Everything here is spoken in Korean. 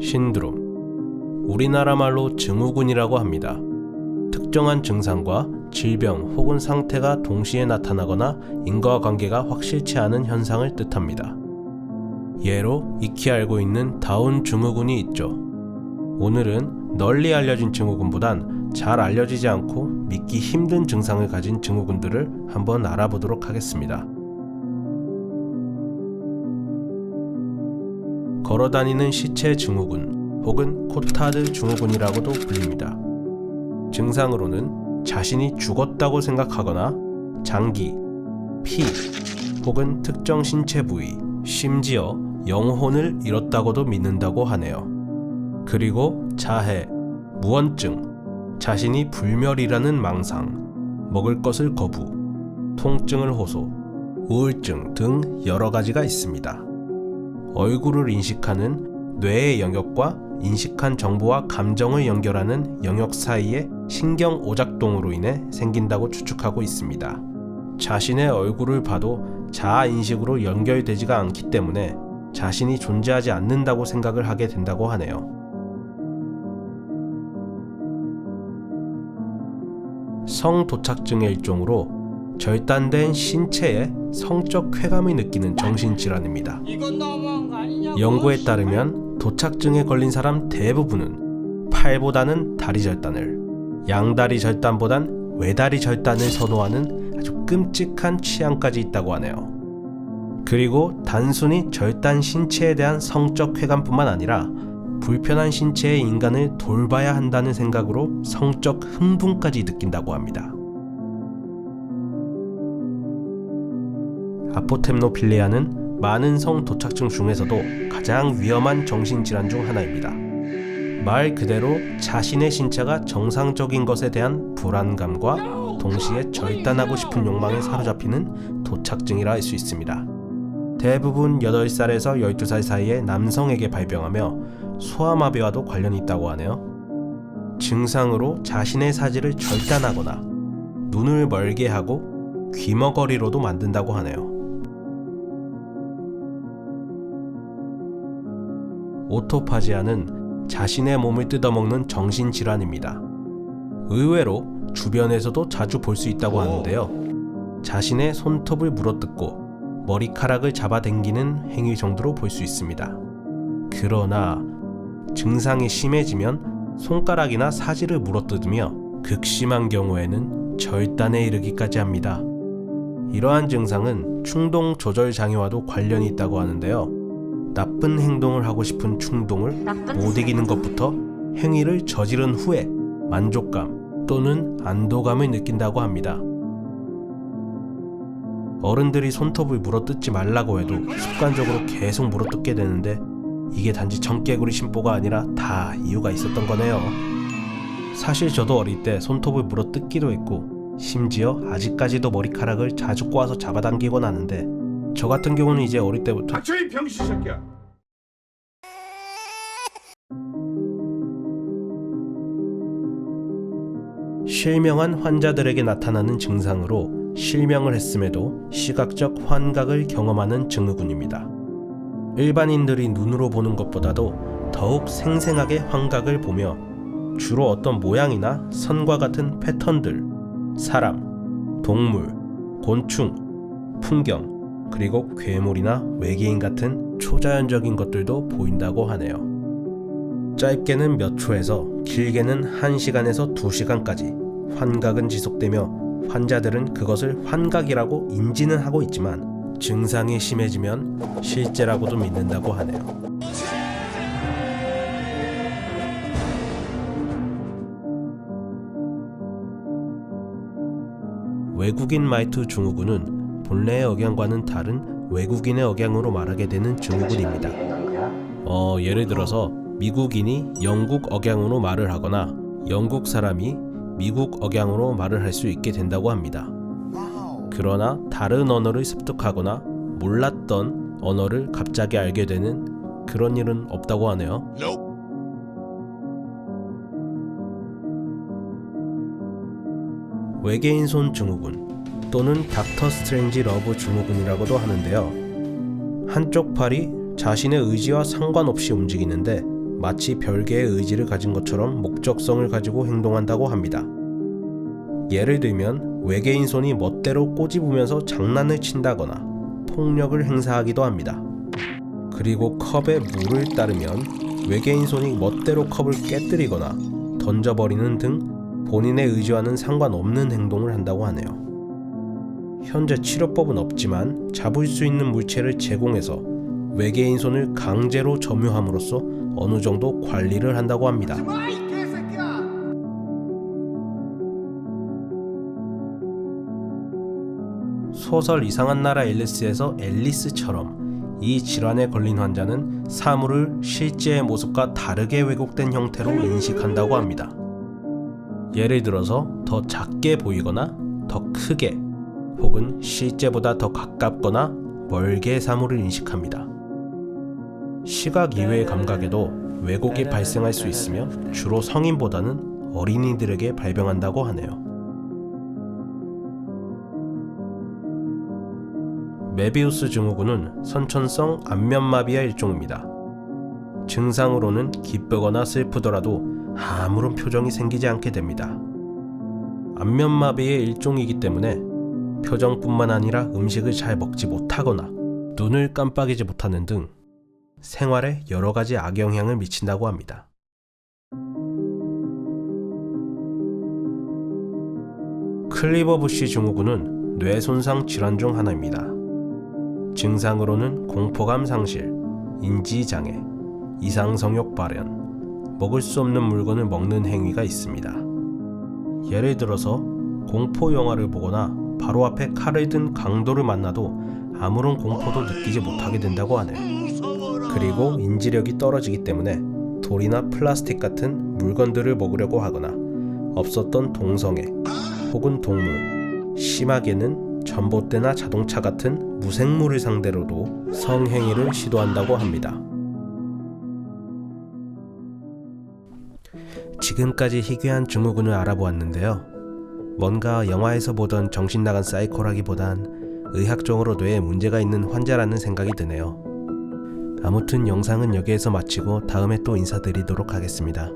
신드롬. 우리나라 말로 증후군이라고 합니다. 특정한 증상과 질병 혹은 상태가 동시에 나타나거나 인과관계가 확실치 않은 현상을 뜻합니다. 예로 익히 알고 있는 다운 증후군이 있죠. 오늘은 널리 알려진 증후군보단 잘 알려지지 않고 믿기 힘든 증상을 가진 증후군들을 한번 알아보도록 하겠습니다. 걸어다니는 시체 증후군 혹은 코타드 증후군이라고도 불립니다. 증상으로는 자신이 죽었다고 생각하거나 장기, 피 혹은 특정 신체 부위, 심지어 영혼을 잃었다고도 믿는다고 하네요. 그리고 자해, 무언증, 자신이 불멸이라는 망상, 먹을 것을 거부, 통증을 호소, 우울증 등 여러 가지가 있습니다. 얼굴을 인식하는 뇌의 영역과 인식한 정보와 감정을 연결하는 영역 사이의 신경 오작동으로 인해 생긴다고 추측하고 있습니다. 자신의 얼굴을 봐도 자아 인식으로 연결되지가 않기 때문에 자신이 존재하지 않는다고 생각을 하게 된다고 하네요. 성도착증의 일종으로 절단된 신체에 성적 쾌감을 느끼는 정신질환입니다. 연구에 따르면 도착증에 걸린 사람 대부분은 팔보다는 다리 절단을, 양다리 절단보단 외다리 절단을 선호하는 아주 끔찍한 취향까지 있다고 하네요. 그리고 단순히 절단 신체에 대한 성적 쾌감뿐만 아니라 불편한 신체의 인간을 돌봐야 한다는 생각으로 성적 흥분까지 느낀다고 합니다. 아포템노필리아는 많은 성 도착증 중에서도 가장 위험한 정신질환 중 하나입니다. 말 그대로 자신의 신체가 정상적인 것에 대한 불안감과 동시에 절단하고 싶은 욕망에 사로잡히는 도착증이라 할 수 있습니다. 대부분 8살에서 12살 사이의 남성에게 발병하며 소아마비와도 관련이 있다고 하네요. 증상으로 자신의 사지를 절단하거나 눈을 멀게 하고 귀머거리로도 만든다고 하네요. 오토파지아는 자신의 몸을 뜯어먹는 정신질환입니다. 의외로 주변에서도 자주 볼 수 있다고 하는데요. 자신의 손톱을 물어뜯고 머리카락을 잡아당기는 행위 정도로 볼 수 있습니다. 그러나 증상이 심해지면 손가락이나 사지를 물어뜯으며 극심한 경우에는 절단에 이르기까지 합니다. 이러한 증상은 충동 조절 장애와도 관련이 있다고 하는데요. 나쁜 행동을 하고 싶은 충동을 못 이기는 것부터 행위를 저지른 후에 만족감 또는 안도감을 느낀다고 합니다. 어른들이 손톱을 물어뜯지 말라고 해도 습관적으로 계속 물어뜯게 되는데 이게 단지 청개구리 심보가 아니라 다 이유가 있었던 거네요. 사실 저도 어릴 때 손톱을 물어뜯기도 했고 심지어 아직까지도 머리카락을 자주 꼬아서 잡아당기곤 하는데 저 같은 경우는 이제 어릴 때부터 닥쳐 이 병신 새끼야. 실명한 환자들에게 나타나는 증상으로 실명을 했음에도 시각적 환각을 경험하는 증후군입니다. 일반인들이 눈으로 보는 것보다도 더욱 생생하게 환각을 보며 주로 어떤 모양이나 선과 같은 패턴들, 사람, 동물, 곤충, 풍경, 그리고 괴물이나 외계인 같은 초자연적인 것들도 보인다고 하네요. 짧게는 몇 초에서 길게는 1시간에서 2시간까지 환각은 지속되며 환자들은 그것을 환각이라고 인지는 하고 있지만 증상이 심해지면 실제라고도 믿는다고 하네요. 외국인 말투 증후군은 본래의 억양과는 다른 외국인의 억양으로 말하게 되는 증후군입니다. 어, 예를 들어서 미국인이 영국 억양으로 말을 하거나 영국 사람이 미국 억양으로 말을 할 수 있게 된다고 합니다. 그러나 다른 언어를 습득하거나 몰랐던 언어를 갑자기 알게 되는 그런 일은 없다고 하네요. 외계인 손 증후군 또는 닥터 스트레인지 러브 증후군이라고도 하는데요. 한쪽 팔이 자신의 의지와 상관없이 움직이는데 마치 별개의 의지를 가진 것처럼 목적성을 가지고 행동한다고 합니다. 예를 들면 외계인 손이 멋대로 꼬집으면서 장난을 친다거나 폭력을 행사하기도 합니다. 그리고 컵에 물을 따르면 외계인 손이 멋대로 컵을 깨뜨리거나 던져버리는 등 본인의 의지와는 상관없는 행동을 한다고 하네요. 현재 치료법은 없지만 잡을 수 있는 물체를 제공해서 외계인 손을 강제로 점유함으로써 어느 정도 관리를 한다고 합니다. 소설 이상한 나라 앨리스에서 앨리스처럼 이 질환에 걸린 환자는 사물을 실제의 모습과 다르게 왜곡된 형태로 인식한다고 합니다. 예를 들어서 더 작게 보이거나 더 크게 혹은 실제보다 더 가깝거나 멀게 사물을 인식합니다. 시각 이외의 감각에도 왜곡이 발생할 수 있으며 주로 성인보다는 어린이들에게 발병한다고 하네요. 메비우스 증후군은 선천성 안면마비의 일종입니다. 증상으로는 기쁘거나 슬프더라도 아무런 표정이 생기지 않게 됩니다. 안면마비의 일종이기 때문에 표정뿐만 아니라 음식을 잘 먹지 못하거나 눈을 깜빡이지 못하는 등 생활에 여러 가지 악영향을 미친다고 합니다. 클리버 부시 증후군은 뇌 손상 질환 중 하나입니다. 증상으로는 공포감 상실, 인지 장애, 이상 성욕 발현, 먹을 수 없는 물건을 먹는 행위가 있습니다. 예를 들어서 공포 영화를 보거나 바로 앞에 칼을 든 강도를 만나도 아무런 공포도 느끼지 못하게 된다고 하네요. 그리고 인지력이 떨어지기 때문에 돌이나 플라스틱 같은 물건들을 먹으려고 하거나 없었던 동성애 혹은 동물, 심하게는 전봇대나 자동차 같은 무생물을 상대로도 성행위를 시도한다고 합니다. 지금까지 희귀한 증후군을 알아보았는데요. 뭔가 영화에서 보던 정신 나간 사이코라기보단 의학적으로 뇌에 문제가 있는 환자라는 생각이 드네요. 아무튼 영상은 여기에서 마치고 다음에 또 인사드리도록 하겠습니다.